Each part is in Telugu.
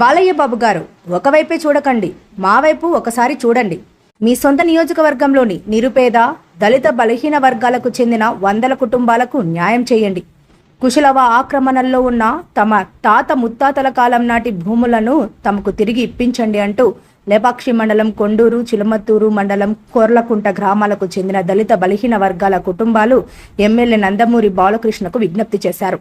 బాలయ్య బాబు గారు ఒకవైపే చూడకండి మా వైపు ఒకసారి చూడండి. మీ సొంత నియోజకవర్గంలోని నిరుపేద దళిత బలహీన వర్గాలకు చెందిన వందల కుటుంబాలకు న్యాయం చేయండి. కుశలవ ఆక్రమణల్లో ఉన్న తమ తాత ముత్తాతల కాలం నాటి భూములను తమకు తిరిగి ఇప్పించండి అంటూ లేపాక్షి మండలం కొండూరు చిలుమత్తూరు మండలం కోర్లకుంట గ్రామాలకు చెందిన దళిత బలహీన వర్గాల కుటుంబాలు ఎమ్మెల్యే నందమూరి బాలకృష్ణకు విజ్ఞప్తి చేశారు.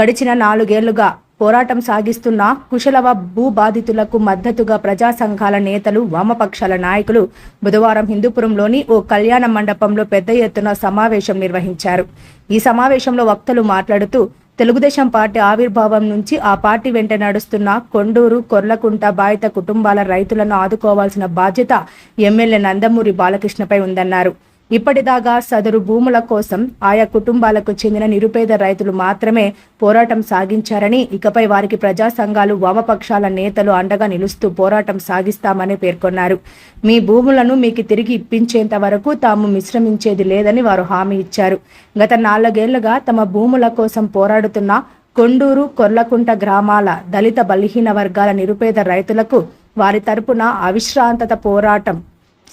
గడిచిన నాలుగేళ్ళుగా పోరాటం సాగిస్తున్న కుశలవ భూ బాధితులకు మద్దతుగా ప్రజా సంఘాల నేతలు వామపక్షాల నాయకులు బుధవారం హిందూపురంలోని ఓ కళ్యాణ మండపంలో పెద్ద ఎత్తున సమావేశం నిర్వహించారు. ఈ సమావేశంలో వక్తలు మాట్లాడుతూ తెలుగుదేశం పార్టీ ఆవిర్భావం నుంచి ఆ పార్టీ వెంట నడుస్తున్న కొండూరు కొర్లకుంట బాధిత కుటుంబాల రైతులను ఆదుకోవాల్సిన బాధ్యత ఎమ్మెల్యే నందమూరి బాలకృష్ణపై ఉందన్నారు. ఇప్పటిదాకా సదరు భూముల కోసం ఆయా కుటుంబాలకు చెందిన నిరుపేద రైతులు మాత్రమే పోరాటం సాగించారని ఇకపై వారికి ప్రజా సంఘాలు వామపక్షాల నేతలు అండగా నిలుస్తూ పోరాటం సాగిస్తామని పేర్కొన్నారు. మీ భూములను మీకు తిరిగి ఇప్పించేంత వరకు తాము మిశ్రమించేది లేదని వారు హామీ ఇచ్చారు. గత నాలుగేళ్ళుగా తమ భూముల కోసం పోరాడుతున్న కొండూరు కొర్లకుంట గ్రామాల దళిత బలహీన వర్గాల నిరుపేద రైతులకు వారి తరపున అవిశ్రాంతత పోరాటం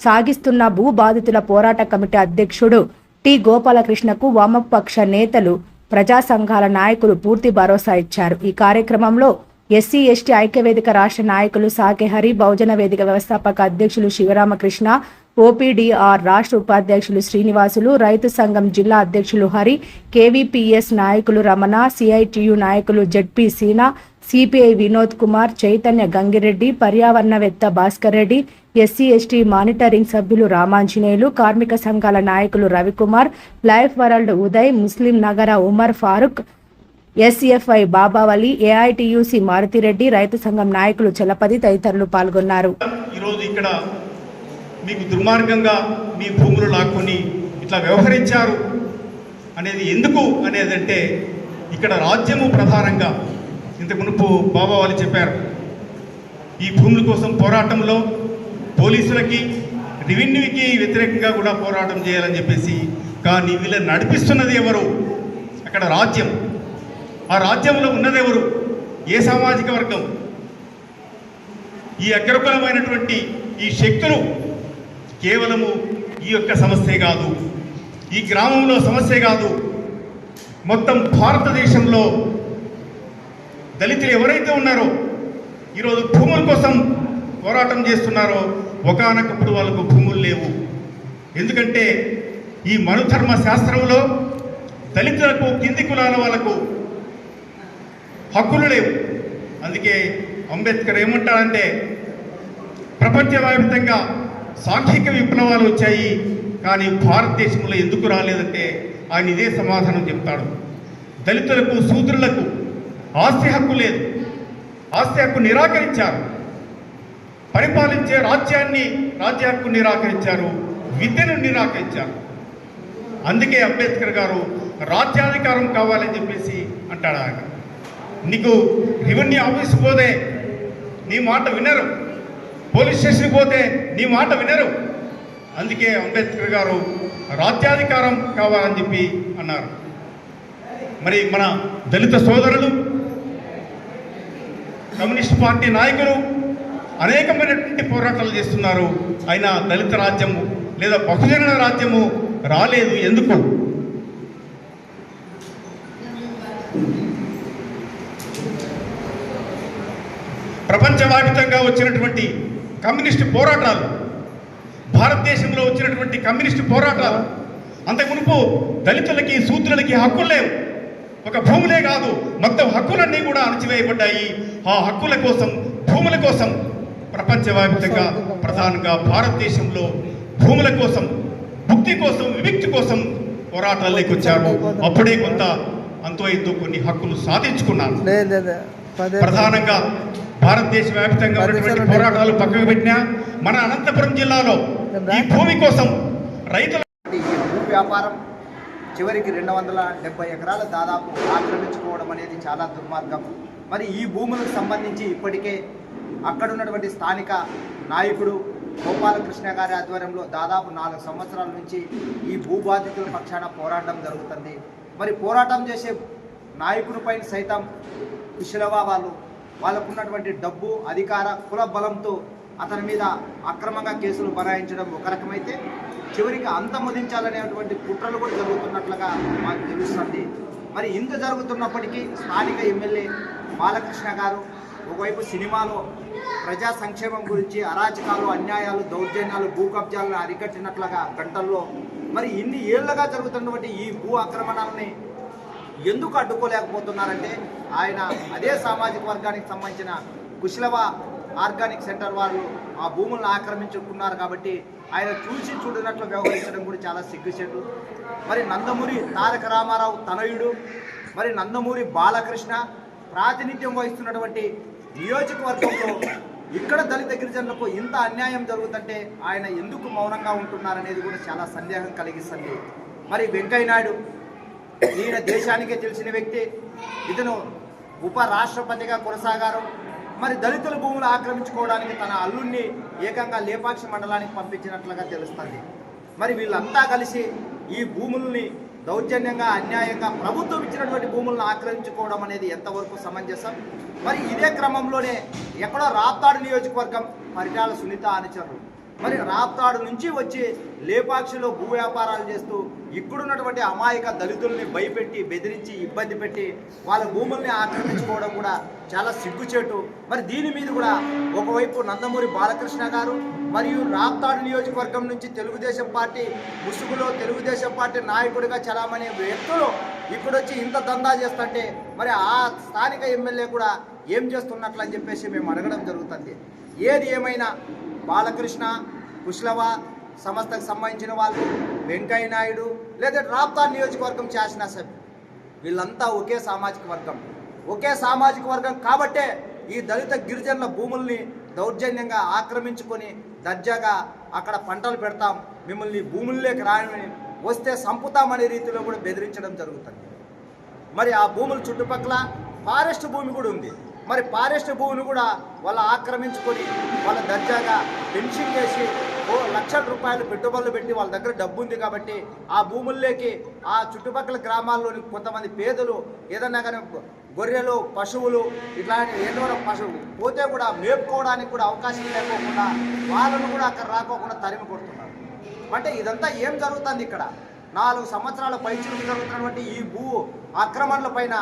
సాగిస్తున్న భూ బాధితుల పోరాట కమిటీ అధ్యక్షుడు టి. గోపాలకృష్ణకు వామపక్ష నేతలు ప్రజా సంఘాల నాయకులు పూర్తి భరోసా ఇచ్చారు. ఈ కార్యక్రమంలో ఎస్సీ ఎస్టీ ఐక్యవేదిక రాష్ట్ర నాయకులు సాకేహరి బహుజన వేదిక వ్యవస్థాపక అధ్యక్షులు శివరామకృష్ణ ఓపీడీఆర్ రాష్ట్ర ఉపాధ్యక్షులు శ్రీనివాసులు రైతు సంఘం జిల్లా అధ్యక్షులు హరి కేవీపీఎస్ నాయకులు రమణ సిఐటియు నాయకులు ZP Seena CPI Vinod Kumar Chaitanya Gangireddy పర్యావరణవేత్త Bhaskar Reddy SC ST monitoring సభ్యులు రామాంజనేయులు కార్మిక సంఘాల నాయకులు రవికుమార్ లైఫ్ వరల్డ్ ఉదయ్ ముస్లిం నగర ఉమర్ ఫారూక్ ఎస్ఎఫ్ఐ బాబావలి ఏఐటియుసి మారుతిరెడ్డి రైతు సంఘం నాయకులు చలపతి తదితరులు పాల్గొన్నారు. ఈరోజు ఇక్కడ మీకు దుర్మార్గంగా మీ భూములు లాక్కొని ఇట్లా వ్యవహరించారు అనేది ఎందుకు అనేదంటే ఇక్కడ రాజ్యము ప్రధానంగా ఇంతకు మునుపు బాబా వాళ్ళు చెప్పారు ఈ భూముల కోసం పోరాటంలో పోలీసులకి రెవెన్యూకి వ్యతిరేకంగా కూడా పోరాటం చేయాలని చెప్పేసి కానీ వీళ్ళని నడిపిస్తున్నది ఎవరు? అక్కడ రాజ్యం. ఆ రాజ్యంలో ఉన్నదెవరు ఏ సామాజిక వర్గం? ఈ అగ్రకులమైనటువంటి ఈ శక్తులు కేవలము ఈ యొక్క సమస్యే కాదు. ఈ గ్రామంలో సమస్యే కాదు. మొత్తం భారతదేశంలో దళితులు ఎవరైతే ఉన్నారో ఈరోజు భూముల కోసం పోరాటం చేస్తున్నారో ఒకనొకప్పుడు వాళ్ళకు భూములు లేవు. ఎందుకంటే ఈ మనుధర్మ శాస్త్రంలో దళితులకు కింది కులాల వాళ్ళకు హక్కులు లేవు. అందుకే అంబేద్కర్ ఏమంటాడంటే ప్రపంచవ్యాప్తంగా సాంఘిక విప్లవాలు వచ్చాయి కానీ భారతదేశంలో ఎందుకు రాలేదంటే ఆయన ఇదే సమాధానం చెప్తాడు. దళితులకు శూద్రులకు ఆస్తి హక్కు లేదు. ఆస్తి హక్కు నిరాకరించారు. పరిపాలించే రాజ్యాన్ని రాజ్య హక్కు నిరాకరించారు. విద్యను నిరాకరించారు. అందుకే అంబేద్కర్ గారు రాజ్యాధికారం కావాలని చెప్పేసి అంటాడు ఆయన. నీకు రెవెన్యూ ఆఫీస్ పోతే నీ మాట వినరు. పోలీస్ స్టేషన్ పోతే నీ మాట వినరు. అందుకే అంబేద్కర్ గారు రాజ్యాధికారం కావాలని చెప్పి అన్నారు. మరి మన దళిత సోదరులు కమ్యూనిస్ట్ పార్టీ నాయకులు అనేకమైనటువంటి పోరాటాలు చేస్తున్నారు. అయినా దళిత రాజ్యము లేదా బహుజన రాజ్యము రాలేదు. ఎందుకు? ప్రపంచవ్యాప్తంగా వచ్చినటువంటి కమ్యూనిస్ట్ పోరాటాలు భారతదేశంలో వచ్చినటువంటి కమ్యూనిస్ట్ పోరాటాలు అంతకు మునుపు దళితులకి శూద్రులకి హక్కులు లేవు. ఒక భూములే కాదు మొత్తం హక్కులన్నీ కూడా అణచివేయబడ్డాయి. ఆ హక్కుల కోసం భూముల కోసం ప్రపంచవ్యాప్తంగా ప్రధానంగా భారతదేశంలో భూముల కోసం భుక్తి కోసం విముక్తి కోసం పోరాటాల్లోకి వచ్చారు అప్పుడే కొంత అంతో కొన్ని హక్కులు సాధించుకున్నారు. ప్రధానంగా భారతదేశ వ్యాప్తంగా ఉన్నటువంటి పోరాటాలు పక్కకు పెట్టినా మన అనంతపురం జిల్లాలో ఈ భూమి కోసం రైతుల వ్యాపారం చివరికి రెండు వందల డెబ్బై ఎకరాలు దాదాపు ఆక్రమించుకోవడం అనేది చాలా దుర్మార్గం. మరి ఈ భూములకు సంబంధించి ఇప్పటికే అక్కడ ఉన్నటువంటి స్థానిక నాయకుడు గోపాలకృష్ణ గారి ఆధ్వర్యంలో దాదాపు నాలుగు సంవత్సరాల నుంచి ఈ భూ బాధితుల పక్షాన పోరాటం జరుగుతుంది. మరి పోరాటం చేసే నాయకుడిపై సైతం కుశలవా వాళ్ళు? వాళ్ళకున్నటువంటి డబ్బు అధికార కుల బలంతో అతని మీద అక్రమంగా కేసులు బనాయించడం ఒక రకమైతే చివరికి అంతమొదించాలనేటువంటి కుట్రలు కూడా జరుగుతున్నట్లుగా మాకు తెలుస్తుంది. మరి ఇంత జరుగుతున్నప్పటికీ స్థానిక ఎమ్మెల్యే బాలకృష్ణ గారు ఒకవైపు సినిమాలో ప్రజా సంక్షేమం గురించి అరాచకాలు అన్యాయాలు దౌర్జన్యాలు భూ కబ్జాలను అరికట్టినట్లుగా గంటల్లో మరి ఇన్ని ఏళ్ళుగా జరుగుతున్నటువంటి ఈ భూ ఆక్రమణల్ని ఎందుకు అడ్డుకోలేకపోతున్నారంటే ఆయన అదే సామాజిక వర్గానికి సంబంధించిన కుశలవ ఆర్గానిక్ సెంటర్ వాళ్ళు ఆ భూములను ఆక్రమించుకున్నారు కాబట్టి ఆయన చూసి చూడనట్లు వ్యవహరించడం కూడా చాలా సిగ్గుచేటు. మరి నందమూరి తారక రామారావు తనయుడు మరి నందమూరి బాలకృష్ణ ప్రాతినిధ్యం వహిస్తున్నటువంటి నియోజకవర్గంలో ఇక్కడ దళిత గిరిజనులకు ఇంత అన్యాయం జరుగుతుంటే ఆయన ఎందుకు మౌనంగా ఉంటున్నారనేది కూడా చాలా సందేహం కలిగిస్తుంది. మరి వెంకయ్య నాయుడు ఈయన దేశానికే తెలిసిన వ్యక్తి ఇతను ఉప రాష్ట్రపతిగా కొనసాగారు. మరి దళితుల భూములు ఆక్రమించుకోవడానికి తన అల్లుణ్ణి ఏకంగా లేపాక్షి మండలానికి పంపించినట్లుగా తెలుస్తుంది. మరి వీళ్ళంతా కలిసి ఈ భూముల్ని దౌర్జన్యంగా అన్యాయంగా ప్రభుత్వం ఇచ్చినటువంటి భూములను ఆక్రమించుకోవడం అనేది ఎంతవరకు సమంజసం? మరి ఇదే క్రమంలోనే ఎక్కడో రాప్తాడు నియోజకవర్గం పరిటాల సునీత అనుచరులు. మరి రాప్తాడు నుంచి వచ్చి లేపాక్షిలో భూ వ్యాపారాలు చేస్తూ ఇక్కడున్నటువంటి అమాయక దళితుల్ని భయపెట్టి బెదిరించి ఇబ్బంది పెట్టి వాళ్ళ భూముల్ని ఆక్రమించుకోవడం కూడా చాలా సిగ్గుచేటు. మరి దీని మీద కూడా ఒకవైపు నందమూరి బాలకృష్ణ గారు మరియు రాప్తాడు నియోజకవర్గం నుంచి తెలుగుదేశం పార్టీ ముసుగులో తెలుగుదేశం పార్టీ నాయకుడిగా చలామణి వ్యక్తులు ఇప్పుడు వచ్చి ఇంత దందా చేస్తుంటే మరి ఆ స్థానిక ఎమ్మెల్యే కూడా ఏం చేస్తున్నట్లు అని చెప్పేసి మేము అడగడం జరుగుతుంది. ఏది ఏమైనా బాలకృష్ణ కుష్లవ సంస్థకు సంబంధించిన వాళ్ళు వెంకయ్య నాయుడు లేదా రాప్తా నియోజకవర్గం శాసనసభ్యులు వీళ్ళంతా ఒకే సామాజిక వర్గం. ఒకే సామాజిక వర్గం కాబట్టే ఈ దళిత గిరిజనుల భూముల్ని దౌర్జన్యంగా ఆక్రమించుకొని దర్జాగా అక్కడ పంటలు పెడతాం మిమ్మల్ని భూముల్లోకి రాని వస్తే సంపుతామనే రీతిలో కూడా బెదిరించడం జరుగుతుంది. మరి ఆ భూముల చుట్టుపక్కల ఫారెస్ట్ భూమి కూడా ఉంది. మరి ఫారెస్ట్ భూమిని కూడా వాళ్ళు ఆక్రమించుకొని వాళ్ళ దర్జాగా పెన్షన్ చేసి ఓ లక్షల రూపాయలు పెట్టుబడులు పెట్టి వాళ్ళ దగ్గర డబ్బు ఉంది కాబట్టి ఆ భూముల్లోకి ఆ చుట్టుపక్కల గ్రామాల్లోని కొంతమంది పేదలు ఏదన్నా కానీ గొర్రెలు పశువులు ఇట్లాంటి ఎన్నో పశువులు పోతే కూడా మేపుకోవడానికి కూడా అవకాశం లేకోకుండా వాళ్ళను కూడా అక్కడ రాకోకుండా తరిమి కొడుతున్నారు. అంటే ఇదంతా ఏం జరుగుతుంది ఇక్కడ? నాలుగు సంవత్సరాల పైచులకు జరుగుతున్నటువంటి ఈ భూ ఆక్రమణల పైన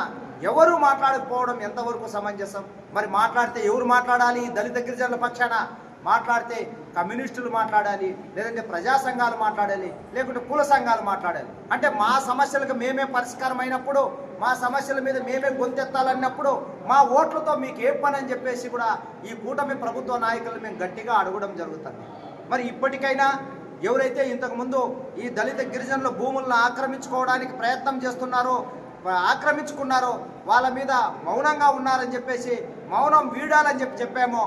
ఎవరు మాట్లాడకపోవడం ఎంతవరకు సమంజసం? మరి మాట్లాడితే ఎవరు మాట్లాడాలి? దళిత గిరిజనుల పక్షాన మాట్లాడితే కమ్యూనిస్టులు మాట్లాడాలి లేదంటే ప్రజా సంఘాలు మాట్లాడాలి లేకుంటే కుల సంఘాలు మాట్లాడాలి. అంటే మా సమస్యలకు మేమే పరిష్కారం అయినప్పుడు మా సమస్యల మీద మేమే గొంతెత్తాలన్నప్పుడు మా ఓట్లతో మీకు ఏ పని అని చెప్పేసి కూడా ఈ కూటమి ప్రభుత్వ నాయకులు మేము గట్టిగా అడగడం జరుగుతుంది. మరి ఇప్పటికైనా ఎవరైతే ఇంతకుముందు ఈ దళిత గిరిజనుల భూములను ఆక్రమించుకోవడానికి ప్రయత్నం చేస్తున్నారో ఆక్రమించుకున్నారో వాళ్ళ మీద మౌనంగా ఉన్నారని చెప్పేసి మౌనం వీడాలని చెప్పి చెప్పామో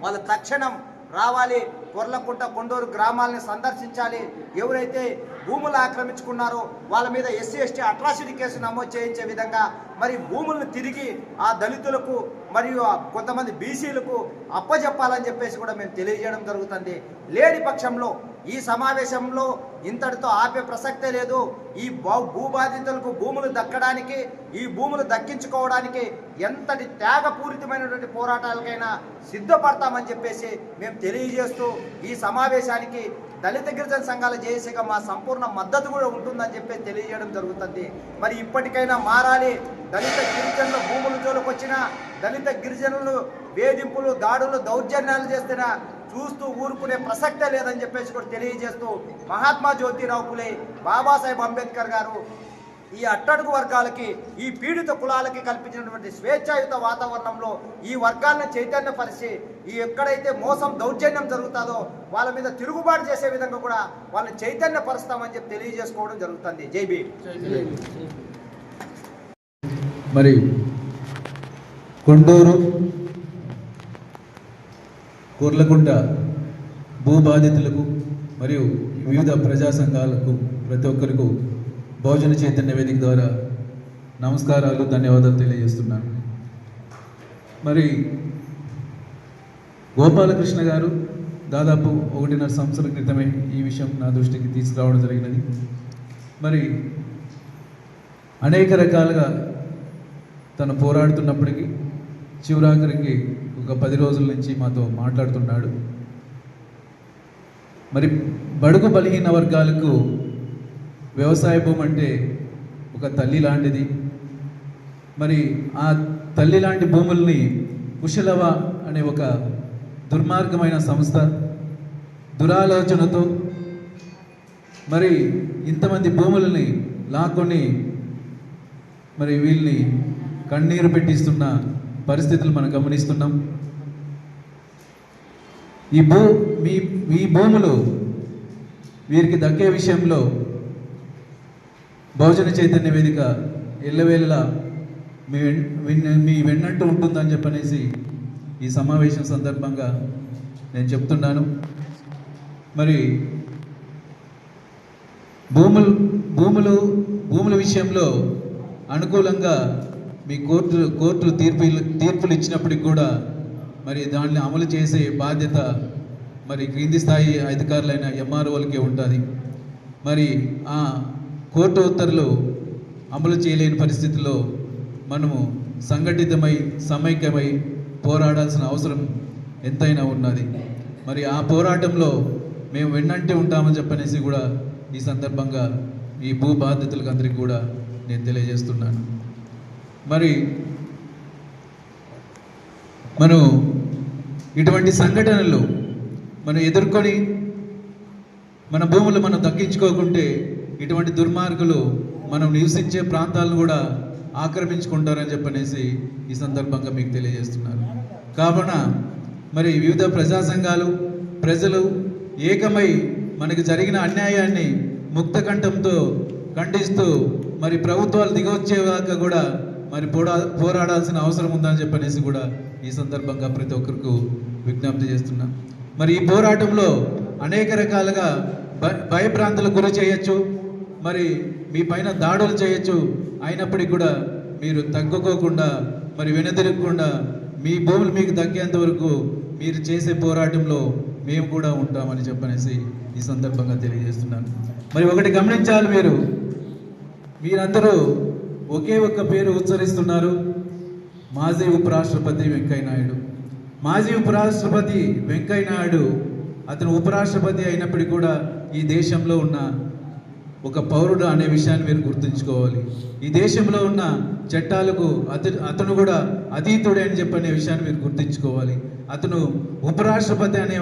వాళ్ళు తక్షణం రావాలి. కొర్లకుంట కొండూరు గ్రామాలని సందర్శించాలి. ఎవరైతే భూములు ఆక్రమించుకున్నారో వాళ్ళ మీద ఎస్సీ ఎస్టీ అట్రాసిటీ కేసు నమోదు చేయించే విధంగా మరి భూములను తిరిగి ఆ దళితులకు మరియు కొంతమంది బీసీలకు అప్పజెప్పాలని చెప్పేసి కూడా మేము తెలియజేయడం జరుగుతుంది. లేని పక్షంలో ఈ సమావేశంలో ఇంతటితో ఆపే ప్రసక్తే లేదు. ఈ భూ- భూబాధితులకు భూములు దక్కడానికి ఈ భూములు దక్కించుకోవడానికి ఎంతటి త్యాగపూరితమైనటువంటి పోరాటాలకైనా సిద్ధపడతామని చెప్పేసి మేము తెలియజేస్తూ ఈ సమావేశానికి దళిత గిరిజన సంఘాల జేఏసీగా మా సంపూర్ణ మద్దతు కూడా ఉంటుందని చెప్పి తెలియజేయడం జరుగుతుంది. మరి ఇప్పటికైనా మారాలి. దళిత గిరిజనులు భూముల జోలుకొచ్చిన దళిత గిరిజనులు వేధింపులు దాడులు దౌర్జన్యాలు చేస్తున్న చూస్తూ ఊరుకునే ప్రసక్తే లేదని చెప్పేసి కూడా తెలియజేస్తూ మహాత్మా జ్యోతిరావు పులే బాబాసాహెబ్ అంబేద్కర్ గారు ఈ అట్టడుగు వర్గాలకి ఈ పీడిత కులాలకి కల్పించినటువంటి స్వేచ్ఛాయుత వాతావరణంలో ఈ వర్గాలను చైతన్యపరిచి ఈ ఎక్కడైతే మోసం దౌర్జన్యం జరుగుతుందో వాళ్ళ మీద తిరుగుబాటు చేసే విధంగా కూడా వాళ్ళని చైతన్యపరుస్తామని చెప్పి తెలియజేసుకోవడం జరుగుతుంది. జై భీమ్. మరి కొండూరు కుర్లకుంట భూబాధితులకు మరియు వివిధ ప్రజా సంఘాలకు ప్రతి ఒక్కరికి భోజన చైతన్య వేదిక ద్వారా నమస్కారాలు ధన్యవాదాలు తెలియజేస్తున్నాను. మరి గోపాలకృష్ణ గారు దాదాపు ఒకటిన్నర సంవత్సరం క్రితమే ఈ విషయం నా దృష్టికి తీసుకురావడం జరిగినది. మరి అనేక రకాలుగా తను పోరాడుతున్నప్పటికీ చివరాఖరికి ఒక పది రోజుల నుంచి మాతో మాట్లాడుతున్నాడు. మరి బడుగు బలహీన వర్గాలకు వ్యవసాయ భూమి అంటే ఒక తల్లి లాంటిది. మరి ఆ తల్లి లాంటి భూముల్ని కుశలవ అనే ఒక దుర్మార్గమైన సంస్థ దురాలోచనతో మరి ఇంతమంది భూములని లాక్కొని మరి వీళ్ళని కన్నీరు పెట్టిస్తున్న పరిస్థితులు మనం గమనిస్తున్నాం. ఈ భూ మీ మీ భూములు వీరికి దక్కే విషయంలో భోజన చైతన్య వేదిక ఎల్లవేళ మీ మీ వెన్నట్టు ఉంటుందని చెప్పనేసి ఈ సమావేశం సందర్భంగా నేను చెప్తున్నాను. మరి భూములు భూములు భూముల విషయంలో అనుకూలంగా మీ కోర్టు కోర్టులు తీర్పు తీర్పులు ఇచ్చినప్పటికి కూడా మరి దాన్ని అమలు చేసే బాధ్యత మరి క్రింది స్థాయి అధికారులైన ఎంఆర్ఓలకే ఉంటుంది. మరి ఆ కోర్టు ఉత్తర్వులు అమలు చేయలేని పరిస్థితుల్లో మనము సంఘటితమై సమైక్యమై పోరాడాల్సిన అవసరం ఎంతైనా ఉన్నది. మరి ఆ పోరాటంలో మేము వెన్నంటే ఉంటామని చెప్పనేసి కూడా ఈ సందర్భంగా ఈ భూ బాధితులకు అందరికీ కూడా నేను తెలియజేస్తున్నాను. మరి మనం ఇటువంటి సంఘటనలు మనం ఎదుర్కొని మన భూములు మనం దక్కించుకోకుంటే ఇటువంటి దుర్మార్గులు మనం నివసించే ప్రాంతాలను కూడా ఆక్రమించుకుంటారని చెప్పనేసి ఈ సందర్భంగా మీకు తెలియజేస్తున్నారు. కావున మరి వివిధ ప్రజా సంఘాలు ప్రజలు ఏకమై మనకి జరిగిన అన్యాయాన్ని ముక్త కంఠంతో ఖండిస్తూ మరి ప్రభుత్వాలు దిగొచ్చేదాకా కూడా మరి పోరా పోరాడాల్సిన అవసరం ఉందని చెప్పనేసి కూడా ఈ సందర్భంగా ప్రతి ఒక్కరికి విజ్ఞప్తి చేస్తున్నాం. మరి ఈ పోరాటంలో అనేక రకాలుగా భ- భయభ్రాంతులకు గురి చేయొచ్చు. మరి మీ పైన దాడులు చేయొచ్చు అయినప్పటికీ కూడా మీరు తగ్గుకోకుండా మరి వెనుదిరగకుండా మీ భూములు మీకు దక్కేంత వరకు మీరు చేసే పోరాటంలో మేము కూడా ఉంటామని చెప్పనేసి ఈ సందర్భంగా తెలియజేస్తున్నాను. మరి ఒకటి గమనించాలి మీరు. మీరందరూ ఒకే ఒక్క పేరు ఉచ్చరిస్తున్నారు. మాజీ ఉపరాష్ట్రపతి వెంకయ్య నాయుడు మాజీ ఉపరాష్ట్రపతి వెంకయ్య నాయుడు అతను ఉపరాష్ట్రపతి అయినప్పటికీ కూడా ఈ దేశంలో ఉన్న ఒక పౌరుడు అనే విషయాన్ని మీరు గుర్తుంచుకోవాలి. ఈ దేశంలో ఉన్న చట్టాలకు అతను అతను కూడా అతీతుడే అని చెప్పనే విషయాన్ని మీరు గుర్తుంచుకోవాలి. అతను ఉపరాష్ట్రపతి అనే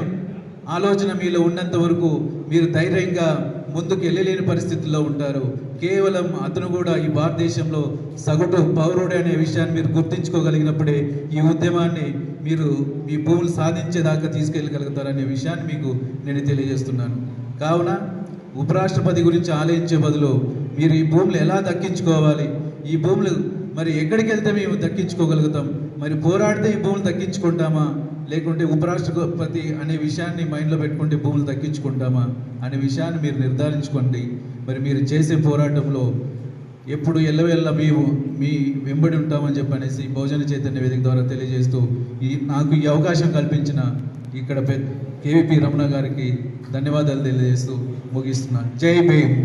ఆలోచన మీలో ఉన్నంత వరకు మీరు ధైర్యంగా ముందుకు వెళ్ళలేని పరిస్థితుల్లో ఉంటారు. కేవలం అతను కూడా ఈ భారతదేశంలో సగటు పౌరుడే అనే విషయాన్ని మీరు గుర్తించుకోగలిగినప్పుడే ఈ ఉద్యమాన్ని మీరు మీ భూములు సాధించేదాకా తీసుకెళ్ళగలుగుతారనే విషయాన్ని మీకు నేను తెలియజేస్తున్నాను. కావున ఉపరాష్ట్రపతి గురించి ఆలోచించే బదులు మీరు ఈ భూములు ఎలా దక్కించుకోవాలి? ఈ భూములు మరి ఎక్కడికి వెళ్తే మేము దక్కించుకోగలుగుతాం? మరి పోరాడితే ఈ భూములు దక్కించుకుంటామా? లేకుంటే ఉపరాష్ట్రపతి అనే విషయాన్ని మైండ్లో పెట్టుకుంటే భూములు దక్కించుకుంటామా? అనే విషయాన్ని మీరు నిర్ధారించుకోండి. మరి మీరు చేసే పోరాటంలో ఎప్పుడు ఎల్లవెల్ల మేము మీ వెంబడి ఉంటామని చెప్పనేసి బహుజన చైతన్య వేదిక ద్వారా తెలియజేస్తూ ఈ నాకు ఈ అవకాశం కల్పించిన ఇక్కడ కేవీపీ రమణ గారికి ధన్యవాదాలు తెలియజేస్తూ ముగిస్తున్నాను. జై భీమ్.